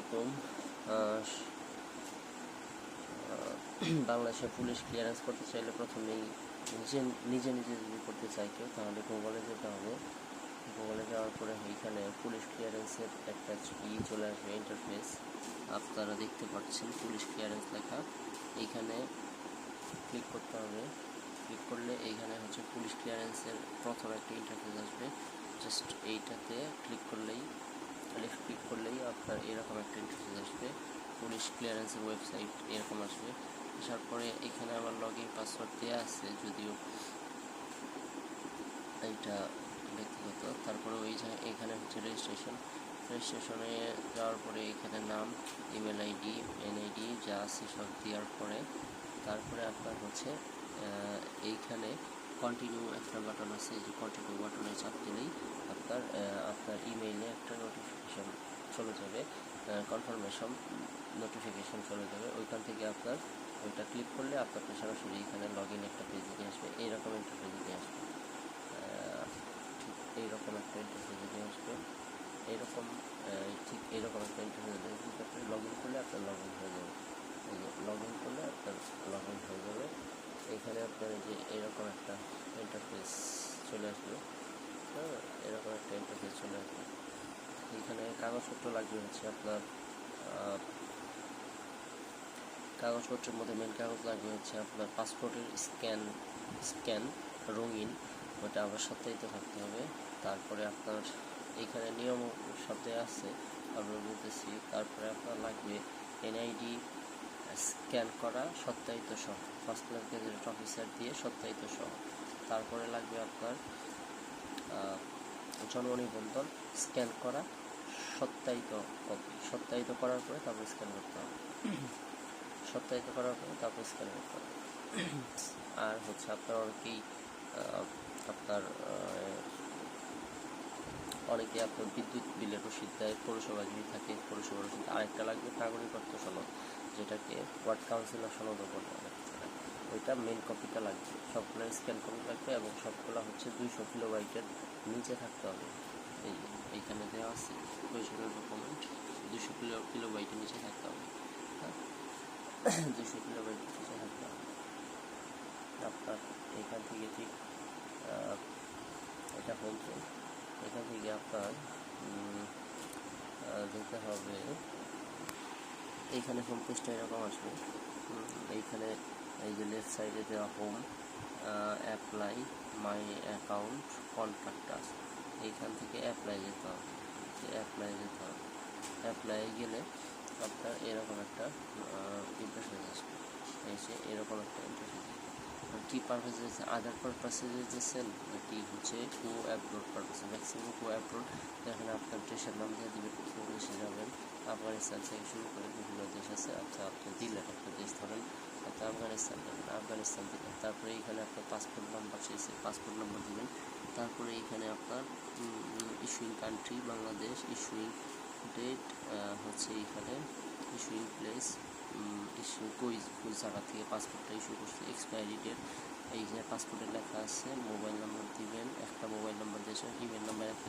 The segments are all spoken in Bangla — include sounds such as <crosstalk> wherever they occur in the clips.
আলাইকুম। বাংলাদেশে পুলিশ ক্লিয়ারেন্স করতে চাইলে প্রথমেই নিজে নিজে নিজে যদি করতে চাই কেউ, তাহলে গুগলে যেতে হবে। গুগলে যাওয়ার পরে এইখানে পুলিশ ক্লিয়ারেন্সের একটা ই চলে আসবে ইন্টারফেস আপনারা দেখতে পাচ্ছেন পুলিশ ক্লিয়ারেন্স লেখা। এইখানে ক্লিক করতে হবে। ক্লিক করলে এইখানে হচ্ছে পুলিশ ক্লিয়ারেন্সের প্রথম একটা ইন্টারফেস আসবে। জাস্ট এইটাতে ক্লিক করলেই লেফট ক্লিক করলেই আপনার এরকম একটা ইন্টারফেস আসবে। পুলিশ ক্লিয়ারেন্সের ওয়েবসাইট এরকম আসবে। আসার পরে এখানে আমার লগ ইন পাসওয়ার্ড দেওয়া আছে, যদিও এইটা ব্যক্তিগত। তারপরে ওই এখানে হচ্ছে রেজিস্ট্রেশন রেজিস্ট্রেশনে যাওয়ার পরে এখানে নাম ইমেল আইডি এনআইডি যা আছে সব দেওয়ার পরে, তারপরে আপনার হচ্ছে এইখানে কন্টিনিউ একটা বাটন আছে, এই যে কন্টিনিউ বাটনে চাপ দিলেই আপনার আপনার ইমেইলে একটা নোটিফিকেশন চলে যাবে কনফার্মেশন নোটিফিকেশন চলে যাবে। ওইখান থেকে আপনার ওইটা ক্লিক করলে আপনাকে সরাসরি এখানে লগ ইন একটা পেজে নিয়ে আসবে, এইরকম একটা পেজে নিয়ে আসবে। ঠিক এইরকম একটা ইন্টারফেসে নিয়ে আসবে। এইরকম ঠিক এইরকম একটা ইন্টারফেসে আপনি লগ ইন করলে আপনার লগ ইন হয়ে যাবে। লগ ইন করলে আপনার লগ ইন হয়ে যাবে। এখানে আপনার যে এরকম ইন্টারফেস চলে আসবে হ্যাঁ এরকম একটা ইন্টারফেস চলে আসবে এখানে কাগজপত্র লাগবে হচ্ছে আপনার কাগজপত্রের মধ্যে মেন কাগজ লাগবে হচ্ছে আপনার পাসপোর্টের স্ক্যান স্ক্যান রঙিন, ওটা আবার সত্যায়িত থাকতে হবে। তারপরে আপনার এখানে নিয়ম শব্দে আছে, আমরা বলতেছি। তারপরে আপনার লাগবে এনআইডি স্ক্যান করা, সত্যায়িত সহ। ফার্স্ট ক্লাস গেজেট অফিসার দিয়ে সত্যায়িত সহ। তারপরে লাগবে আপনার জন্ম নিবন্ধন স্ক্যান করা, সত্যায়িত কপি সত্যায়িত করার পরে তারপর স্ক্যান করতে হবে। সত্যায়িত করার পরে তারপর স্ক্যান করতে হবে। আর হচ্ছে আপনার অনেকেই আপনার অনেকে আপনার বিদ্যুৎ বিলের রসিদ দেয় পৌরসভা যদি থাকে পৌরসভা রসিদ। আরেকটা লাগবে নাগরিকত্ব সনদ, যেটাকে ওয়ার্ড কাউন্সিলর সনদও বলে। ওইটা মেন কপিটা লাগবে সবগুলো স্ক্যান কপি লাগবে এবং সবগুলো হচ্ছে দুইশো কিলোবাইটের নিচে থাকতে হবে। এই এইখানে দেওয়া আছে প্রয়োজনীয় ডকুমেন্ট দুশো কিলো কিলো কিলোবাইটের নিচে থাকতে হবে। হ্যাঁ? <coughs> দুশো কিলোবাইটের নিচে থাকতে হবে। আপনার এখান থেকে ঠিক এটা পেজ এখান থেকে আপনার যেতে হবে, এইখানে হোম পেজটা এরকম আসবে। এইখানে এই যে লেফট সাইডে দেওয়া home apply my account contractor এইখান থেকে অ্যাপ্লাই যেতে হবে। অ্যাপ্লাই যেতে হবে। অ্যাপ্লাই গেলে আপনার এরকম একটা ইন্টারফেস আসবে। এসে এরকম একটা ইন্টারফেস কি পারপাসে যাচ্ছে আদার পারপাসে যেতেছেন নাকি হচ্ছে কো অ্যাপলোড পারপাসে ম্যাক্সিমাম কো অ্যাপলোড এখানে আপনার দেশের নাম দিয়ে দেবেন দেশে যাবেন। আফগানিস্তান থেকে শুরু করে বিভিন্ন দেশ আছে। আচ্ছা আপনি দিলেন একটা দেশ ধরেন। আপনি আফগানিস্তান আফগানিস্তান দিলেন তারপরে এখানে আপনার পাসপোর্ট নাম্বার চেয়েছে পাসপোর্ট নাম্বার দিবেন। তারপরে এখানে আপনার issuing country Bangladesh issuing date হচ্ছে এখানে ইস্যুইং প্লেস ইস্যু কই কোন জায়গা থেকে পাসপোর্টটা ইস্যু করছে এক্সপায়ারি ডেট এইখানে পাসপোর্টে লেখা আছে মোবাইল নাম্বার দিবেন, একটা মোবাইল নাম্বার দিয়ে ইমেল নাম্বার একটা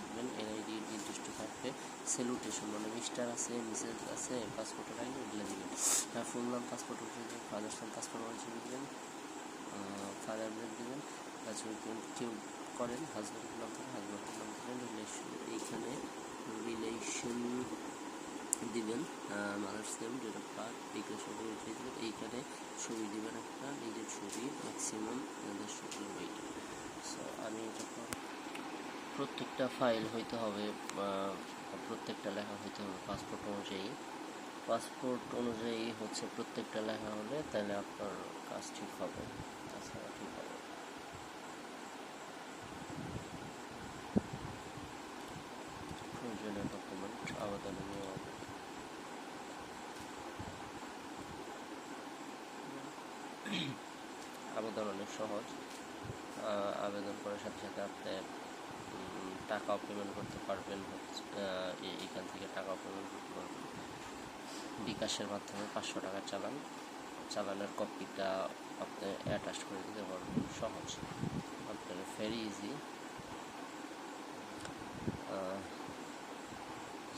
সেলুটেশন মানে মিস্টার আছে মিসেস আছে পাসপোর্টের আগে এগুলো দিবেন। আর ফুল নাম পাসপোর্ট উঠে দিবেন ফাদার্স নাম পাসপোর্ট অরিজিন দিবেন ফাদার নেম দিবেন তাছাড়া কেউ করেন হাজব্যান্ডের নাম করেন হাজব্যান্ডের নাম করেন রিলেশন এইখানে রিলেশন দিবেন mother's name date of birth এইগুলো সব উঠিয়ে দিবেন, এইখানে ছবি দিবেন একটা, নিজের ছবি ম্যাক্সিমাম দেড়শো কিলোমিটার সো আমি এটা প্রত্যেকটা ফাইল হইতে হবে প্রত্যেকটা লেখা হইতে হবে পাসপোর্ট অনুযায়ী। পাসপোর্ট অনুযায়ী হচ্ছে প্রত্যেকটা লেখা হলে তাহলে আপনার কাজ ঠিক হবে। তাছাড়া ঠিক হবে প্রয়োজনীয় ডকুমেন্ট আবেদনের নিয়ম আবেদন অনেক সহজ। আবেদন করার সাথে সাথে আপনি উম, টাকাও পেমেন্ট করতে পারবেন এইখান থেকে টাকাও পেমেন্ট করতে পারবেন। বিকাশের মাধ্যমে পাঁচশো টাকা চালান। চালানের কপিটা আপনি অ্যাটাচ করে দিতে পারবেন সহজ। আপনার ভেরি ইজি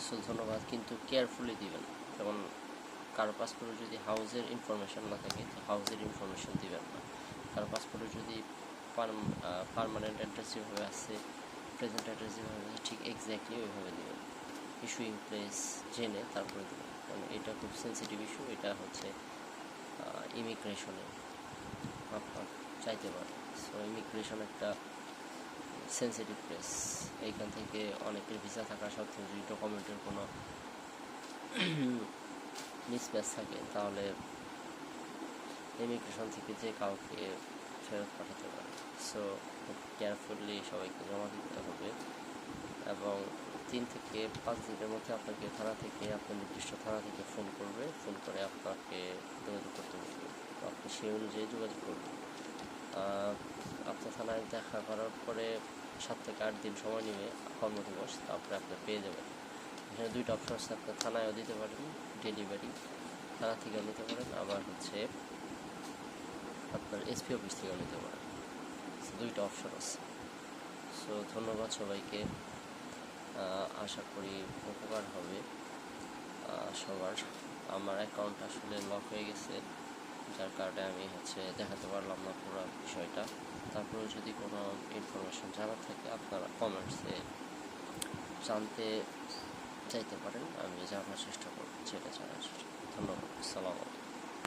সো ধন্যবাদ, কিন্তু কেয়ারফুলি দিবেন। যেমন কারও পাসপোর্টে যদি হাউসের ইনফরমেশন না থাকে, তো হাউসের ইনফরমেশন দিবেন না। কারও পাসপোর্টে যদি পারমানেন্ট অ্যাড্রেস যেভাবে আছে প্রেজেন্ট অ্যাড্রেস যেভাবে ঠিক এক্স্যাক্টলি ওইভাবে দেবেন ইস্যুইং প্লেস জেনে তারপরে দেবেন কারণ এটা খুব সেন্সিটিভ ইস্যু এটা হচ্ছে ইমিগ্রেশনে আপনার চাইতে পারে। সো ইমিগ্রেশন একটা সেন্সিটিভ প্লেস এইখান থেকে অনেকের ভিসা থাকা সত্ত্বেও যদি ডকুমেন্টের কোনো <clears throat> মিসম্যাচ থাকে, তাহলে ইমিগ্রেশন থেকে যে কাউকে ফেরত পাঠাতে পারে। সো খুব কেয়ারফুলি সবাইকে জমা দিতে হবে এবং তিন থেকে পাঁচ দিনের মধ্যে আপনাকে থানা থেকে, আপনার নির্দিষ্ট থানা থেকে ফোন করবে ফোন করে আপনাকে যোগাযোগ করতে বলবে আপনি সেই অনুযায়ী যোগাযোগ করবেন। আপনার থানায় দেখা করার পরে সাত থেকে আট দিন সময় নেবে কর্মদিবস, তারপরে আপনি পেয়ে যাবেন। এখানে দুইটা অপশন আছে আপনার থানায়ও দিতে পারেন ডেলিভারি থানা থেকেও নিতে পারেন, আবার হচ্ছে আপনার এসপি অফিস থেকেও নিতে পারেন। দুইটা অপশন আছে। সো ধন্যবাদ সবাইকে। আশা করি উপকার হবে সবার। আমার অ্যাকাউন্ট আসলে লক হয়ে গেছে, যার কারণে আমি হচ্ছে দেখাতে পারলাম না পুরো বিষয়টা। তারপরেও যদি কোনো ইনফরমেশন জানার থাকে, আপনারা কমেন্টসে জানতে চাইতে পারেন, আমি জানার চেষ্টা করব সেটা জানার চেষ্টা ধন্যবাদ, আসসালামু আলাইকুম।